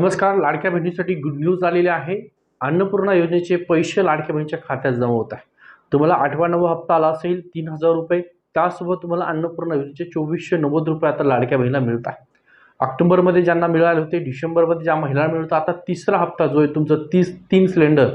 नमस्कार लाडक्या बहिणीसाठी गुड न्यूज आलेली आहे. अन्नपूर्णा योजनेचे पैसे लाडक्या बहिणीच्या खात्यात जमा होत आहे. तुम्हाला आठवा नवा हप्ता आला असेल तीन हजार रुपये. त्यासोबत तुम्हाला अन्नपूर्णा योजनेचे चोवीसशे नव्वद रुपये आता लाडक्या बहिणीला मिळत आहे. ऑक्टोबरमध्ये ज्यांना मिळाले होते डिसेंबरमध्ये ज्या महिलांना मिळतं आता तिसरा हप्ता जो आहे तुमचा तीस तीन सिलेंडर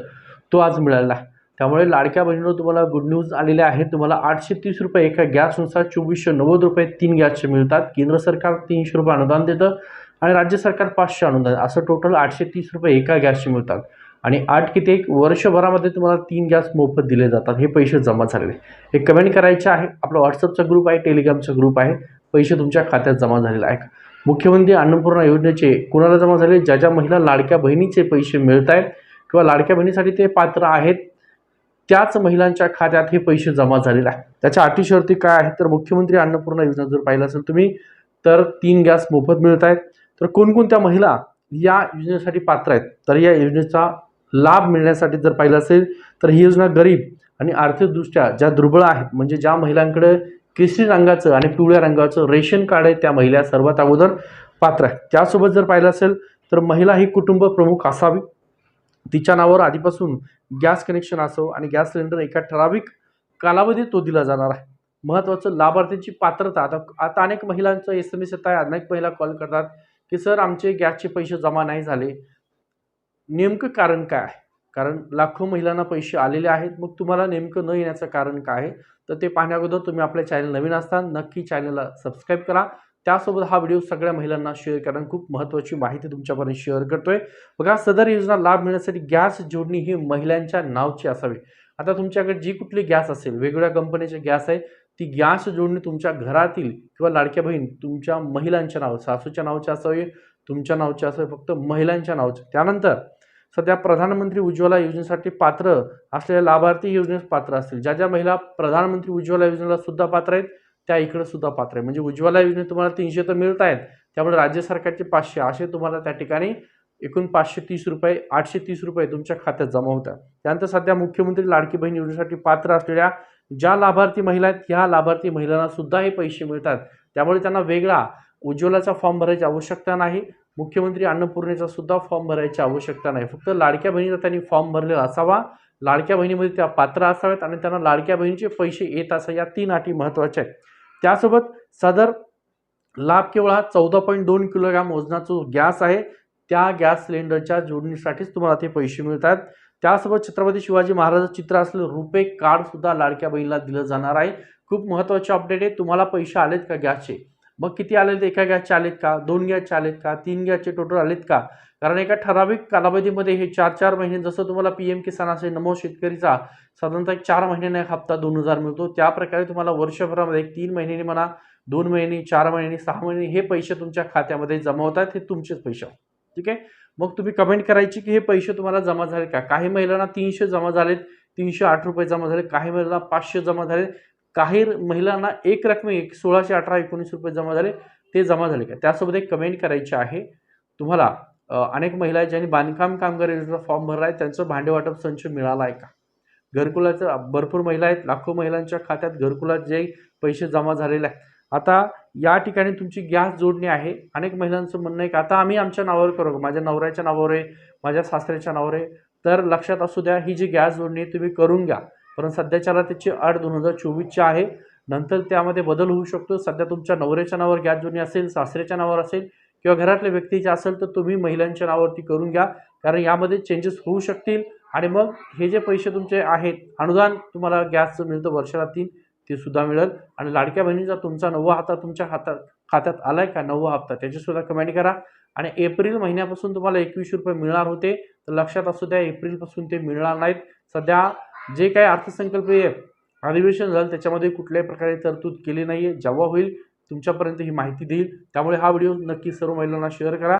तो आज मिळाला आहे. त्यामुळे लाडक्या बहिणीवर तुम्हाला गुड न्यूज आलेले आहे तुम्हाला आठशे तीस रुपये एका गॅसनुसार चोवीसशे नव्वद रुपये तीन गॅसचे मिळतात. केंद्र सरकार तीनशे रुपये अनुदान देतं आणि राज्य सरकार पाचशे अनुदान. असं टोटल आठशे तीस रुपये एका गॅसचे मिळतात. आणि आठ किती एक वर्षभरामध्ये तुम्हाला तीन गॅस मोफत दिले जातात. हे पैसे जमा झालेले हे कमेंट करायचे आहे. आपला व्हॉट्सअपचा ग्रुप आहे टेलिग्रामचा ग्रुप आहे. पैसे तुमच्या खात्यात जमा झालेले आहे मुख्यमंत्री अन्नपूर्णा योजनेचे कुणाला जमा झाले? ज्या ज्या महिला लाडक्या बहिणीचे पैसे मिळत आहेत किंवा लाडक्या बहिणीसाठी ते पात्र आहेत त्याच महिलांच्या खात्यात हे पैसे जमा झालेले आहेत. त्याच्या अटी शर्ती काय आहेत? तर मुख्यमंत्री अन्नपूर्णा योजना जर पाहिलं असेल तुम्ही तर तीन गॅस मोफत मिळत आहेत. तर कोणकोणत्या महिला या योजनेसाठी पात्र आहेत? तर या योजनेचा लाभ मिळण्यासाठी जर पाहिलं असेल तर ही योजना गरीब आणि आर्थिकदृष्ट्या ज्या दुर्बळ आहेत म्हणजे ज्या महिलांकडे केसरी रंगाचं आणि पिवळ्या रंगाचं रेशन कार्ड आहे त्या महिला सर्वात अगोदर पात्र आहेत. त्यासोबत जर पाहिलं असेल तर महिला ही कुटुंब प्रमुख असावी. तिच्या नावावर आधीपासून गॅस कनेक्शन असो आणि गॅस सिलेंडर एका ठराविक कालावधीत तो दिला जाणार आहे. महत्त्वाचं लाभार्थ्यांची पात्रता. आता आता अनेक महिलांचं एस एम एस येत आहे. अनेक महिला कॉल करतात की सर आमचे गॅसचे पैसे जमा नाही झाले. नेमकं कारण काय आहे? कारण लाखो महिलांना पैसे आलेले आहेत. मग तुम्हाला नेमकं न येण्याचं कारण काय आहे? तर ते पाहण्याअगोदर तुम्ही आपल्या चॅनल नवीन असता नक्की चॅनलला सबस्क्राईब करा. त्यासोबत हा व्हिडिओ सगळ्या महिलांना शेअर करा. खूप महत्त्वाची माहिती तुमच्यापर्यंत शेअर करतोय. बघा सदर योजना लाभ मिळण्यासाठी गॅस जोडणी ही महिलांच्या नावची असावी. आता तुमच्याकडे जी कुठली गॅस असेल वेगवेगळ्या कंपनीचे गॅस आहे ती गॅस जोडणी तुमच्या घरातील किंवा लाडक्या बहीण तुमच्या महिलांच्या नाव सासूच्या नावाची असावी तुमच्या नावची असावी फक्त महिलांच्या नावची. त्यानंतर सध्या प्रधानमंत्री उज्ज्वला योजनेसाठी पात्र असलेल्या लाभार्थी योजनेस पात्र असतील. ज्या ज्या महिला प्रधानमंत्री उज्ज्वला योजनेला सुद्धा पात्र आहेत त्या इकडं सुद्धा पात्र आहे. म्हणजे उज्ज्वला योजनेत तुम्हाला तीनशे तर मिळत आहेत त्यामुळे राज्य सरकारचे पाचशे असे तुम्हाला त्या ठिकाणी एकूण पाचशे तीस रुपये आठशे तीस रुपये तुमच्या खात्यात जमा होतात. त्यानंतर सध्या मुख्यमंत्री लाडकी बहीण योजनेसाठी पात्र असलेल्या ज्या लाभार्थी महिला आहेत ह्या लाभार्थी महिलांना सुद्धा हे पैसे मिळतात. त्यामुळे त्यांना वेगळा उज्ज्वलाचा फॉर्म भरायची आवश्यकता नाही. मुख्यमंत्री अन्नपूर्णेचा सुद्धा फॉर्म भरायची आवश्यकता नाही. फक्त लाडक्या बहिणीचा त्यांनी फॉर्म भरलेला असावा. लाडक्या बहिणीमध्ये त्या पात्र असाव्यात आणि त्यांना लाडक्या बहिणीचे पैसे येत असा या तीन अटी महत्त्वाच्या आहेत. त्यासोबत सदर लाभ केवळ हा चौदा पॉईंट दोन किलोग्राम वजनाचा जो गॅस आहे. त्या गॅस सिलेंडरच्या जोडणीसाठीच तुम्हाला ते पैसे मिळतात त्यासोबत छत्रपती शिवाजी महाराजाचं चित्र असलेलं रुपे कार्डसुद्धा लाडक्या बहिणीला दिलं जाणार आहे. खूप महत्त्वाचे अपडेट आहे. तुम्हाला पैसे आलेत का गॅसचे? मग किती आलेत? एका गॅसचे आलेत का? दोन गॅसचे आलेत का? तीन गॅसचे टोटल आलेत का? कारण एका ठराविक कालावधीमध्ये हे चार चार महिने जसं तुम्हाला पी एम किसान असेल नमो शेतकरीचा साधारणतः एक चार महिन्याने एक हप्ता दोन हजार मिळतो. त्या प्रकारे तुम्हाला वर्षभरामध्ये एक तीन महिन्याने म्हणा दोन महिने चार महिने सहा महिने हे पैसे तुमच्या खात्यामध्ये जमा होतात हे तुमचेच पैसे. ठीक आहे? मग तुम्ही कमेंट करायची की हे पैसे तुम्हाला जमा झाले का? काही महिलांना तीनशे जमा झालेत तीनशे आठ रुपये जमा झाले काही महिलांना पाचशे जमा झाले काही महिलांना एक रकमे एक सोळाशे अठरा एकोणीस रुपये जमा झाले ते जमा झाले का? त्यासोबत एक कमेंट करायची आहे. तुम्हाला अनेक महिला आहेत ज्यांनी बांधकाम कामगार योजनेचा फॉर्म भरला आहे त्यांचं भांडेवाटप संच मिळाला आहे का? घरकुलाचं भरपूर महिला आहेत लाखो महिलांच्या खात्यात घरकुलात जे पैसे जमा झालेले आहेत. आता या ठिकाणी तुमची गॅस जोडणी आहे. अनेक महिलांचं म्हणणं आहे की आता आम्ही आमच्या नावावर करू माझ्या नवऱ्याच्या नावावर आहे माझ्या सासऱ्याच्या नावावर आहे. तर लक्षात असू द्या ही जी गॅस जोडणी आहे तुम्ही करून घ्या. पण सध्याच्याला त्याची आठ दोन हजार चोवीसची आहे. नंतर त्यामध्ये बदल होऊ शकतो. सध्या तुमच्या नवऱ्याच्या नावावर गॅस जुनी असेल सासऱ्याच्या नावावर असेल किंवा घरातल्या व्यक्तीच्या असेल तर तुम्ही महिलांच्या नावावरती करून घ्या. कारण यामध्ये चेंजेस होऊ शकतील. आणि मग हे जे पैसे तुमचे आहेत अनुदान तुम्हाला गॅसचं मिळतं वर्षाला तीन ते सुद्धा मिळेल. आणि लाडक्या बहिणीचा तुमचा नववा हाता तुमच्या हातात खात्यात आलाय का? नववा हप्ता. त्याची सुद्धा कमेंट करा. आणि एप्रिल महिन्यापासून तुम्हाला एकवीसशे रुपये मिळणार होते. तर लक्षात असू द्या एप्रिलपासून ते मिळणार नाहीत. सध्या जे काही अर्थसंकल्पीय अधिवेशन झालं त्याच्यामध्ये कुठल्याही प्रकारे तरतूद केली नाही आहे जेव्हा होईल तुमच्यापर्यंत ही माहिती देईल. त्यामुळे हा व्हिडिओ नक्की सर्व महिलांना शेअर करा.